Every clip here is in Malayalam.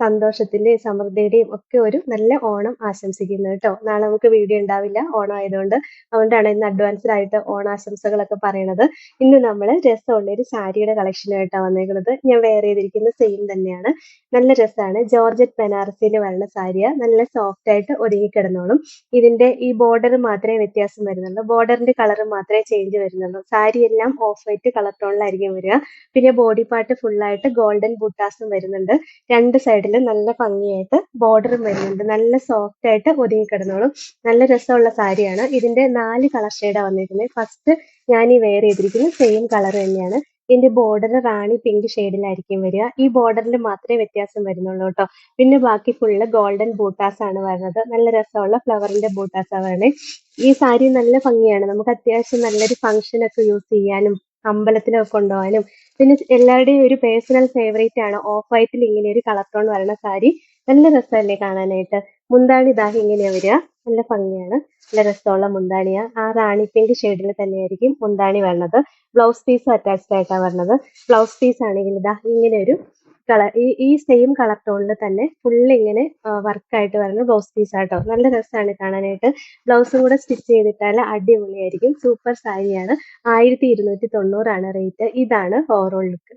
സന്തോഷത്തിന്റെയും സമൃദ്ധിയുടെയും ഒക്കെ ഒരു നല്ല ഓണം ആശംസിക്കുന്നു കേട്ടോ. നാളെ നമുക്ക് വീഡിയോ ഉണ്ടാവില്ല. ഓണം ആയതുകൊണ്ട് അതുകൊണ്ടാണ് ഇന്ന് അഡ്വാൻസ്ഡ് ആയിട്ട് ഓണാശംസകളൊക്കെ പറയണത്. ഇന്ന് നമ്മൾ രസമുള്ള ഒരു സാരിയുടെ കളക്ഷനായിട്ടാണ് വന്നേക്കുന്നത് ഞാൻ വെയർ ചെയ്തിരിക്കുന്ന സെയിം തന്നെയാണ്. നല്ല രസമാണ് ജോർജറ്റ് ബനാറസിയിൽ വരുന്ന സാരിയ. നല്ല സോഫ്റ്റ് ആയിട്ട് ഒതുങ്ങി കിടന്നോളും. ഇതിന്റെ ഈ ബോർഡർ മാത്രമേ വ്യത്യാസം വരുന്നുള്ളൂ. ബോർഡറിന്റെ കളർ മാത്രമേ ചേഞ്ച് വരുന്നുള്ളൂ. സാരി എല്ലാം ഓഫ് വൈറ്റ് കളർ ടോണിലായിരിക്കും വരിക. പിന്നെ ബോഡി പാർട്ട് ഫുള്ളായിട്ട് ഗോൾഡൻ ബുട്ടാസും വരുന്നുണ്ട്. രണ്ട് സൈഡിലും നല്ല ഭംഗിയായിട്ട് ബോർഡറും വരുന്നുണ്ട്. നല്ല സോഫ്റ്റ് ആയിട്ട് ഒതുങ്ങി കിടന്നോളും. നല്ല രസമുള്ള സാരിയാണ്. ഇതിന്റെ നാല് കളർ ഷെയ്ഡാണ് വന്നിരിക്കുന്നത്. ഫസ്റ്റ് ഞാൻ ഈ വെയർ ചെയ്തിരിക്കുന്നത് സെയിം കളർ തന്നെയാണ്. ഇതിന്റെ ബോർഡർ റാണി പിങ്ക് ഷെയ്ഡിലായിരിക്കും വരിക. ഈ ബോർഡറിൽ മാത്രമേ വ്യത്യാസം വരുന്നുള്ളൂ കേട്ടോ. പിന്നെ ബാക്കി ഫുള്ള് ഗോൾഡൻ ബൂട്ടാസ് ആണ് വരുന്നത്. നല്ല രസമുള്ള ഫ്ലവറിന്റെ ബൂട്ടാസ് ആണ് ഈ സാരി നല്ല ഭംഗിയാണ്. നമുക്ക് അത്യാവശ്യം നല്ലൊരു ഫംഗ്ഷൻ ഒക്കെ യൂസ് ചെയ്യാനും അമ്പലത്തിലൊക്കെ കൊണ്ടുപോകാനും. പിന്നെ എല്ലാവരുടെയും ഒരു പേഴ്സണൽ ഫേവറേറ്റ് ആണ്. ഓഫ് വൈറ്റിൽ ഇങ്ങനെ ഒരു കളർ ടോൺ വരണ സാരി. നല്ല രസമല്ലേ കാണാനായിട്ട്. മുന്താണി ഇതാ ഇങ്ങനെയാ വരിക. നല്ല ഭംഗിയാണ്. നല്ല രസമുള്ള മുന്താണിയാ. ആ റാണി പിങ്ക് ഷെയ്ഡിൽ തന്നെയായിരിക്കും മുന്താണി വരണത്. ബ്ലൗസ് പീസ് അറ്റാച്ച്ഡ് ആയിട്ടാണ് വരണത്. ബ്ലൗസ് പീസ് ആണെങ്കിൽ ഇതാ ഇങ്ങനെ ഒരു കളർ ഈ ഈ സെയിം കളർ ടോണിൽ തന്നെ ഫുള്ള് ഇങ്ങനെ വർക്കായിട്ട് വരുന്ന ബ്ലൗസ് പീസ് ആട്ടോ. നല്ല രസമാണ് കാണാനായിട്ട്. ബ്ലൗസും കൂടെ സ്റ്റിച്ച് ചെയ്തിട്ടാൽ അടിപൊളിയായിരിക്കും. സൂപ്പർ സാരിയാണ് ആയിരത്തി ഇരുന്നൂറ്റി തൊണ്ണൂറാണ് റേറ്റ് ഇതാണ് ഓവറോൾ ലുക്ക്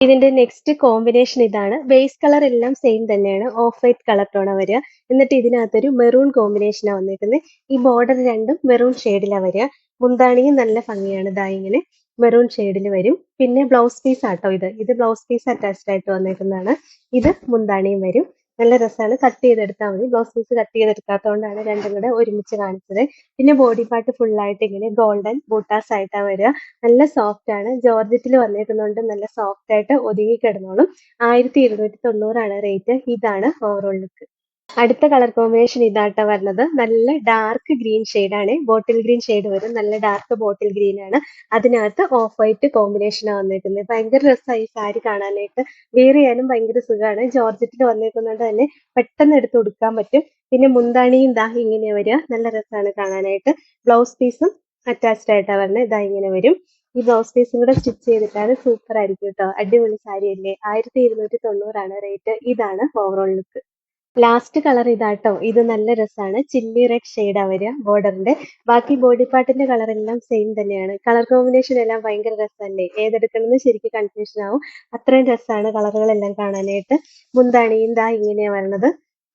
ഇതിന്റെ നെക്സ്റ്റ് കോമ്പിനേഷൻ ഇതാണ്. ബേസ് കളർ എല്ലാം സെയിം തന്നെയാണ്. ഓഫ് വൈറ്റ് കളർ ടോണാണ് വരിക. എന്നിട്ട് ഇതിനകത്തൊരു മെറൂൺ കോമ്പിനേഷനാണ് വന്നിരിക്കുന്നത്. ഈ ബോർഡർ രണ്ടും മെറൂൺ ഷെയ്ഡിലാണ് വരിക. മുന്താണിയും നല്ല ഭംഗിയാണ്. ഇതാ ഇങ്ങനെ. മെറൂൺ ഷെയ്ഡിൽ വരും. പിന്നെ ബ്ലൗസ് പീസ് ആട്ടോ ഇത്. ഇത് ബ്ലൗസ് പീസ് അറ്റാച്ച്ഡ് ആയിട്ട് വന്നേക്കുന്നതാണ്. ഇത് മുന്താണിയും വരും. നല്ല രസമാണ് കട്ട് ചെയ്തെടുത്താൽ മതി. ബ്ലൗസ് പീസ് കട്ട് ചെയ്തെടുക്കാത്തതുകൊണ്ടാണ് രണ്ടും കൂടെ ഒരുമിച്ച് കാണിച്ചത്. പിന്നെ ബോഡി പാർട്ട് ഫുൾ ആയിട്ട് ഇങ്ങനെ ഗോൾഡൻ ബൂട്ടാസ് ആയിട്ടാണ് വരിക നല്ല സോഫ്റ്റ് ആണ്. ജോർജറ്റിൽ വന്നേക്കുന്നതുകൊണ്ട് നല്ല സോഫ്റ്റ് ആയിട്ട് ഒതുങ്ങി കിടന്നോളും. ആയിരത്തി ഇരുന്നൂറ്റി തൊണ്ണൂറാണ് റേറ്റ് ഇതാണ് ഓവറോൾ ലുക്ക് അടുത്ത കളർ കോമ്പിനേഷൻ ഇതാട്ട വരുന്നത് നല്ല ഡാർക്ക് ഗ്രീൻ ആണ്. ബോട്ടിൽ ഗ്രീൻ ഷെയ്ഡ് വരും. നല്ല ഡാർക്ക് ബോട്ടിൽ ഗ്രീൻ ആണ്. അതിനകത്ത് ഓഫ് വൈറ്റ് കോമ്പിനേഷനാണ് വന്നേക്കുന്നത്. ഭയങ്കര രസമായി സാരി കാണാനായിട്ട്. വെയർ ചെയ്യാനും ഭയങ്കര സുഖമാണ് ജോർജറ്റിൽ വന്നേക്കുന്നതുകൊണ്ട് തന്നെ പെട്ടെന്ന് എടുത്ത് കൊടുക്കാൻ പറ്റും. പിന്നെ മുന്താണിയും ദാ ഇങ്ങനെ വരിക നല്ല രസമാണ് കാണാനായിട്ട്. ബ്ലൗസ് പീസും അറ്റാച്ച്ഡ് ആയിട്ടാണ് വരുന്നത് ഇതാ ഇങ്ങനെ വരും. ഈ ബ്ലൗസ് പീസും കൂടെ സ്റ്റിച്ച് ചെയ്തിട്ടാണ് സൂപ്പർ ആയിരിക്കും കേട്ടോ അടിപൊളി സാരി അല്ലേ? ആയിരത്തി ഇരുന്നൂറ്റി തൊണ്ണൂറാണ് റേറ്റ് ഇതാണ് ഓവറോൾ ലുക്ക് ലാസ്റ്റ് കളർ ഇതാട്ടോ. ഇത് നല്ല രസമാണ് ചില്ലി റെഡ് ഷെയ്ഡാ വരിക ബോർഡറിന്റെ ബാക്കി ബോഡി പാർട്ടിന്റെ കളർ എല്ലാം സെയിം തന്നെയാണ്. കളർ കോമ്പിനേഷൻ എല്ലാം ഭയങ്കര രസമല്ലേ ഏതെടുക്കണമെന്ന് ശരിക്കും കൺഫ്യൂഷൻ ആവും. അത്രയും രസമാണ് കളറുകളെല്ലാം കാണാനായിട്ട്. മുന്താണിയും ദാ ഇങ്ങനെയാണ് വരണത്.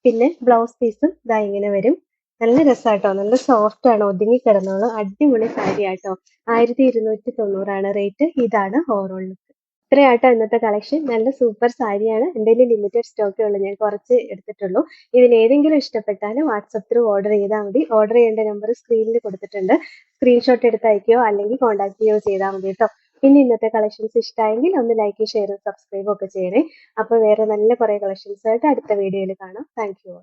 പിന്നെ ബ്ലൗസ് പീസും ദാ ഇങ്ങനെ വരും. നല്ല രസമാട്ടോ നല്ല സോഫ്റ്റ് ആണ്. ഒതുങ്ങി കിടന്നോളൂ. അടിപൊളി സാരി ആട്ടോ ആയിരത്തി ഇരുന്നൂറ്റി തൊണ്ണൂറാണ് റേറ്റ് ഇതാണ് ഓവറോൾ ലുക്ക് ഇത്രയാട്ടോ ഇന്നത്തെ കളക്ഷൻ. നല്ല സൂപ്പർ സാരിയാണ്. എന്റെ ലിമിറ്റഡ് സ്റ്റോക്കേ ഉള്ളൂ. ഞാൻ കുറച്ച് എടുത്തിട്ടുള്ളൂ. ഇതിൽ ഏതെങ്കിലും ഇഷ്ടപ്പെട്ടാൽ വാട്സപ്പ് ത്രൂ ഓർഡർ ചെയ്താൽ മതി. ഓർഡർ ചെയ്യേണ്ട നമ്പർ സ്ക്രീനിൽ കൊടുത്തിട്ടുണ്ട്. സ്ക്രീൻഷോട്ട് എടുത്ത് അയക്കുകയോ അല്ലെങ്കിൽ കോൺടാക്ട് ചെയ്യുകയോ ചെയ്താൽ മതി കേട്ടോ പിന്നെ ഇന്നത്തെ കളക്ഷൻസ് ഇഷ്ടമായെങ്കിൽ ഒന്ന് ലൈക്ക് ഷെയർ സബ്സ്ക്രൈബ് ഒക്കെ ചെയ്യണേ. അപ്പോൾ വേറെ നല്ല കുറേ കളക്ഷൻസ് ആയിട്ട് അടുത്ത വീഡിയോയിൽ കാണാം. Thank you